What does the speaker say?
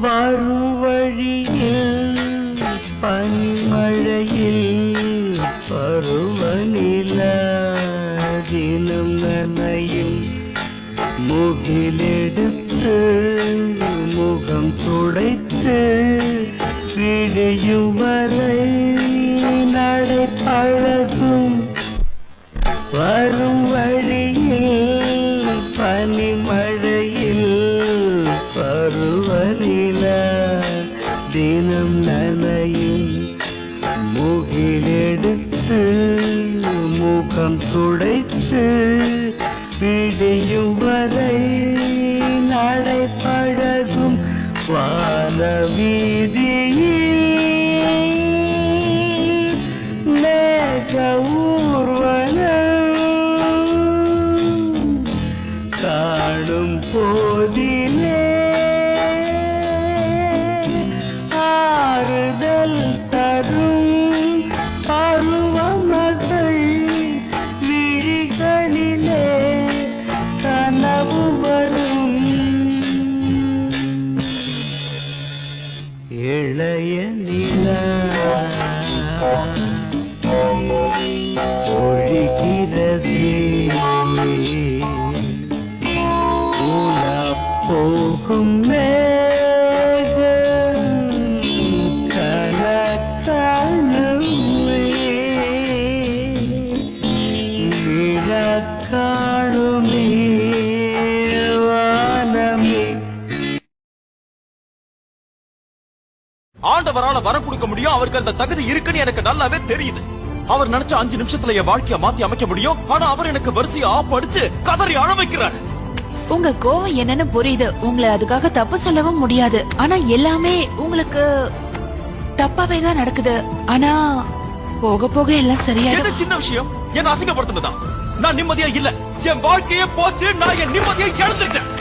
வரும் வழியில் பனிமழையில் பருவநில தினம் நனையில் முகிலெடுத்து முகம் துடைத்து விடியும் வரை நடை பழகும் வரும் வழியில் பருவநில தினம் நனையும் முகிலெடுத்து முகம் துடைத்து பிடியும் வரை நடைபழகும் வான வீதியில் மேக இளைய நிலா ஒழிகிறது போகும் மேகம் கனக்காணுமே ஆண்டவரால வரம் கொடுக்க முடியும். அவருக்கு அந்த தகுதி இருக்குன்னு எனக்கு நல்லாவே தெரியுது. அவர் நினைச்ச அஞ்சு நிமிஷத்துல என் வாழ்க்கைய மாத்தி அமைக்க முடியும். ஆனா அவர் எனக்கு வரிசையை ஆப் அடிச்சு கதறி அழ வைக்கிறார். உங்க கோவம் என்னன்னு புரியுது. உங்களை அதுக்காக தப்பு சொல்லவும் முடியாது. ஆனா எல்லாமே உங்களுக்கு தப்பாவே தான் நடக்குது. ஆனா போக போக எல்லாம் சரியாயிடும். சின்ன விஷயம்? என்ன அசிங்கப்படுத்தினதா? நான் நிம்மதியா இல்ல. என் வாழ்க்கையே போச்சு. நான் என் நிம்மதியை இழந்துட்டேன்.